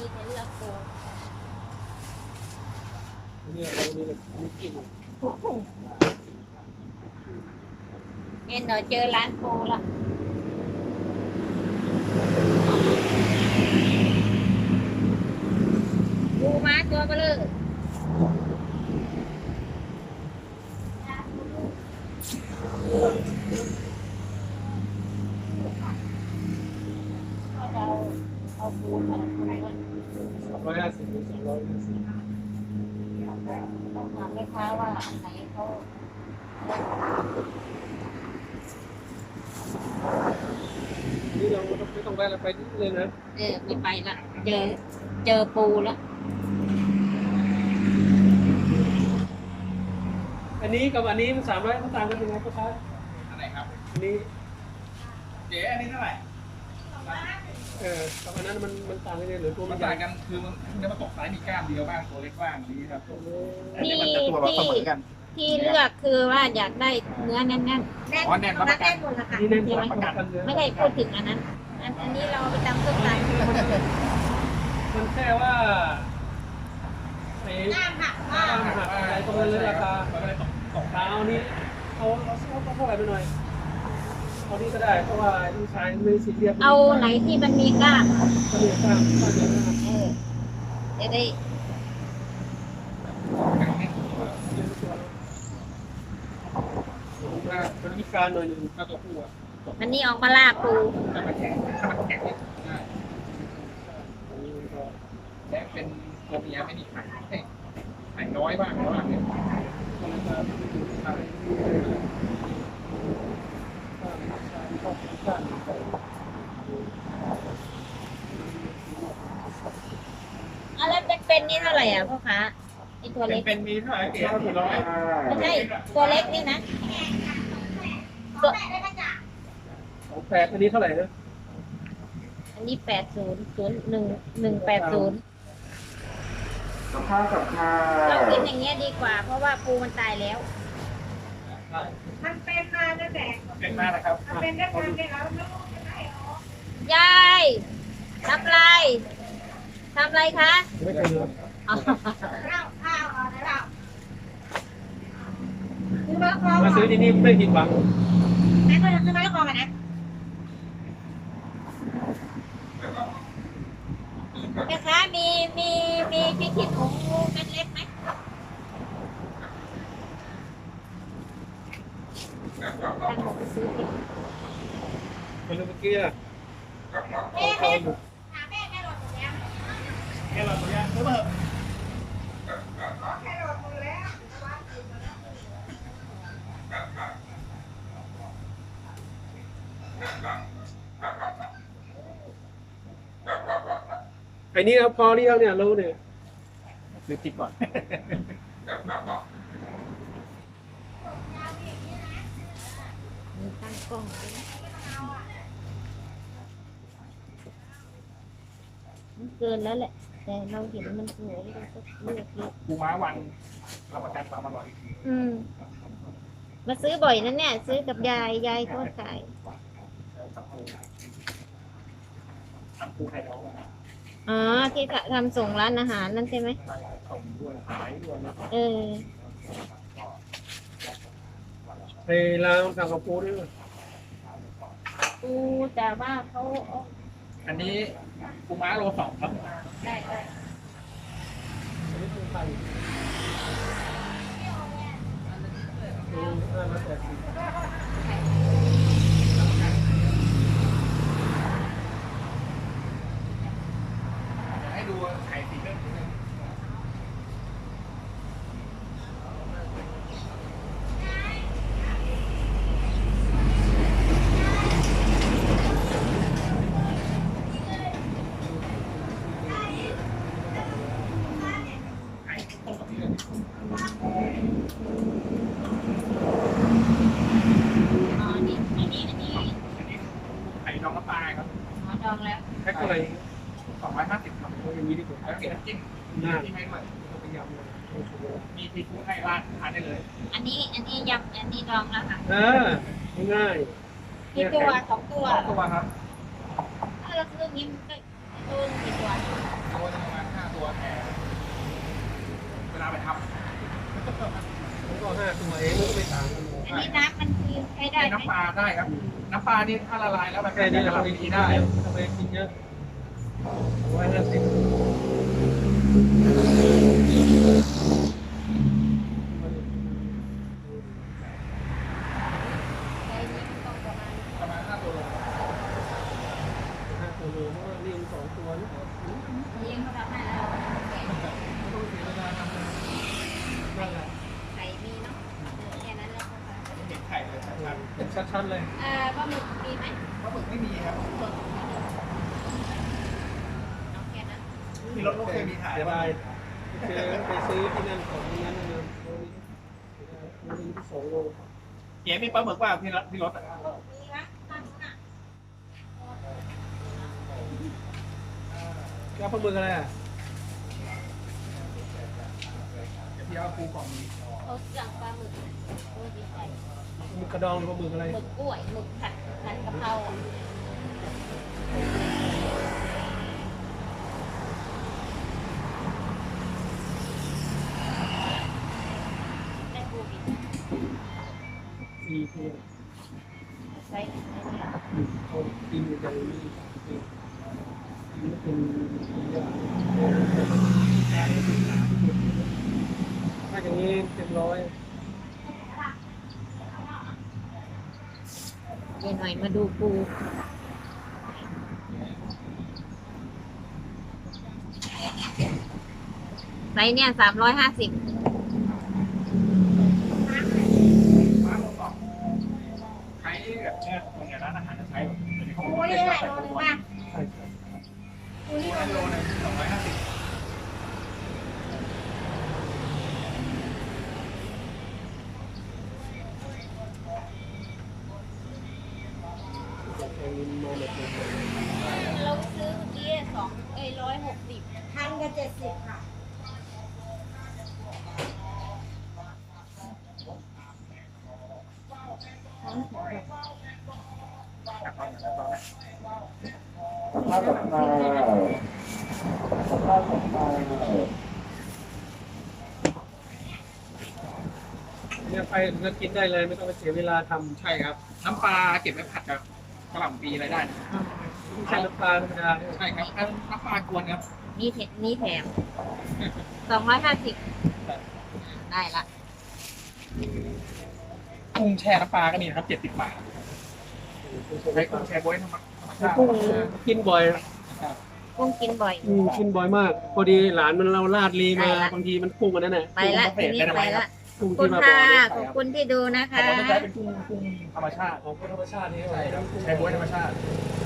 นี้เขาเลือกปูเนี่ยเราเนี่ยมีกินเอ็นหน่อยเจ อร้านปูละปูม้าตัวเบลอเราเอาปูมาปูมาสองร้อยห้าสิบสองร้อยห้าสิบต้องถามแม่ค้าว่าอันไหนเขานี่เราไม่ต้องได้เราไปเลยนะเออไม่ไปละเจอเจอปูแล้วอันนี้กับอันนี้มันสามร้อยมันต่างกันยังไงพ่อค้าอันไหนครับอันนี้เจ๊อันนี้เท่าไหร่ เออกับอันนั้นมันมันต่างกันยังไงหรือตัวมัมันนใหต่าญ่งกันคือมันเนื้อมันตกซ้ายมีกล้ามเดียวบ้างตัวเล็กบ้างนี้ครับอันที่นี้มันจะตัวแบบเสมอกัน ที่เลือกคือว่าอยากได้เนื้อแน่นอ๋อแน่นรับประกันนี่แน่นกว่าประกันเนื้อๆไม่ได้พูดถึงอันนั้น อันอันนี้เราเอาไปตำส้มตำมันแค่ว่าไอ้น้ำหักตามหักอะไรตรงนั้นเลยราคามันก็เลยตกตก เท้านี้เอาเอาเอาเท่าไหร่ไปหน่อย เอานี่ก็ได้เพราะว่าลูกชายไม่ซีเรียสเอาไหนที่มันมีกล้างก็เลยสร้างสร้างเยอะนะครับเออจะได้มันมีการหน่อยหนึงถ้าตัวผู้อะมันนี่ออกมาลากปูถ้ามันแข็งถ้ามันแข็งเนี่ยง่ายและเป็นตัวเมียไม่มีไข่เอ้ยไข่น้อยบ้างน้อยบ้างเนี่ยใช่เอาแล้วเป็นๆนี่เท่าไหร่อะพ่อค้าไอตัวเป็เล็นกเป็นมีเท่าไหร่เก๋สี่ร้อยไม่ใช่ตัวเล็กนี่นะตัวของแปดอันนี้เท่าไหร่นะอันนี้แปดศูนย์ศูนย์หนึ่งหนึ่งแปดศูนย์กับข้าวกับข้าเราวกินอย่างเงี้ยดีกว่า เพราะว่าปูมันตายแล้ว มัน เป็นมาตั้งแต่เป็นมากนะครับมันเป็นได้ความเป็นแล้วลูกจะได้เหรอยายทำไรทำไรคะไม่เคยเลยอ๋อข้าวข้าวเอาแล้วซื้อมะละกอมาซื้อที่นี่ไม่ผิดหวัง แม่ก็จะซื้อมะละกอกันนะ แม่ค้ามีมีมีพริกขี้หนูเม็ดเล็กไหมตั้งหมดไปซื้อพริก มันเมื่อกี้อะแม่แม่ถามแม่แม่หลดหมดแล้วแค่เราตัวนี้ซื้อมาเถอะแค่หลดหมดแล้วไอ้นี่เอาพอหรือยังเนี่ยรู้เนี่ยซื้อพริกก่อนมีตั้งกล้องด้วยนะมัน เกินแล้วแหละ แต่เราเห็นมันสวยเราก็เลือกเยอะปูม้าวันรับประกันความอร่อยอืม มาซื้อบ่อยนั่นเนี่ย ซื้อกับยาย ยายก็ขาย ทำปูไข่ดองอ๋อ ที่ทำส่งร้านอาหารนั่นใช่ไหม ใส่ส่งด้วยขายด้วยนะเออไอ้ลาวทางกระปูนี่ปูแต่ว่าเขาเอา อันนี้ปูม้าโลสองครับ ได้ได้อันนี้คือไข่อืมห้าร้อยแปดสิบ อยากให้ดูไข่สีเลือดนิดนึงไข่ต้มกับเลือด อ๋อนี่อันนี้ อันนี้ อันนี้ไข่ดองน้ำปลาครับ อ๋อดองแล้ว แพ็คเท่าไหร่ สองร้อยห้าสิบครับ เอาอย่างนี้ดีกว่า แล้วเก็บน้ำ จิ้มหน้าที่ให้ด้วยเอาไปยำเลยโอ้โหมีพริกกุ้งให้ราดทานได้เลย อันนี้อันนี้ยำอันนี้ดองแล้วค่ะอ่าง่ายกี่ตัวสองตัวสองตัวครับถ้าเราซื้อนี้มันก็ตัวกี่ตัวตัวหนึงตัวแต่เวลาไปทำมันก็ห้าตัวเองมันก็ไม่ต่างกันอันนี้น้ำมันคือใช้ได้เป็นไหมน้ำปลาได้ครับ น้ำปลานี่ถ้าละลายแล้วมันแค่นี้เราจะไปทำกิดีนได้ได้ทำไมกินเยอะร้อยห้าสิบใช้นี้มันต้องประมาณประมาณห้าตัวโลห้าตัวโลเพราะว่านี่มันสองตัวนี่เลี้ยงเขาทำให้แล้วแกะต้องเสียเวลาทำเลยนั่นแหละไข่มีเนาะแค่นั้นแล้วก็เห็นไข่เลยชัดเห็นชัดๆเลย เอ่อปลาหมึกมีไหมๆปลาหมึกไม่มีครับ สดเอาแค่ นั้นมีรถลูกเคยมีขายเสียบ้าดางยเจอไปซื้อที่นั่นของนั้นนะโลนี้โลนี้สองโลเก๋มีปลาหมึกว่าพี่รถพี่รถอะมีไหมทางนู้นอะแก้วปลาหมึกอะไรอะเดี๋ยวพี่เอาปูกล่องนี้เขาสั่งปลาหมึกตัวใหญ่หมึกกระดองหรือปลาหมึกอะไรหมึกกล้วยหมึกผัดผัดกะเพราอะได้ปูบิน สี่ตัว ใส่เนี่ยเขากินกันนี่เป็นถ้าอย่างนี้เต็มร้อยเดี๋ยวหน่อยมาดูปูไซส์เนี่ยสามร้อยห้าสิบ ปลาหมึกกล่องใช้แบบเนี้ยส่วนใหญ่ร้านอาหารจะใช้แบบเดี๋ยวนี้เขา โอ้ย ไม่ ได้ ใส่ โล ตัว นึง ตัว ป่ะ ใช่ใช่ ปูนี่ โลนึงสองร้อยห้าสิบ จากแพงนี้มาแบบนี้ เราซื้อเมื่อกี้สองเอ้ยร้อยหกสิบพันกับเจ็ดสิบค่ะ ข้าวกับข้าข้าวกับข้าเนี่ยไปก็กินได้เลยไม่ต้องไปเสียเวลาทำใช่ครับ น้ำปลาเก็บไว้ผัดกับ กระหล่ำปีอะไรได้นะไม่ใช่น้ำปลาธรรมดาใช่ครับถ้าน้ำปลากวนครับนี่เถนี่แถมสองร้อยห้าสิบได้ละกุ้งแช่น้ำปลาก็มีนะครับเจ็ดสิบบาทใช้กุ้งแช่บ๊วยธรรมชาติกุ้งกินบ่อยกุ้งกินบ่อยอืมกินบ่อยมาก พอดีหลานมันเราลาดลีมาได้ละบางทีมันพุ่งกันนั่นแหละไปละทีนี้ไปละ พุ่งขอบคุที่ณมาบ่ค่ะอเนี่ยขอบคุณที่ดูนะเขาคะบอกว่าใช้เป็นกุ้งกุ้งธรรมชาติของธรรมชาตินี่ใช่ครับใช้บ๊วยธรรมชาติเ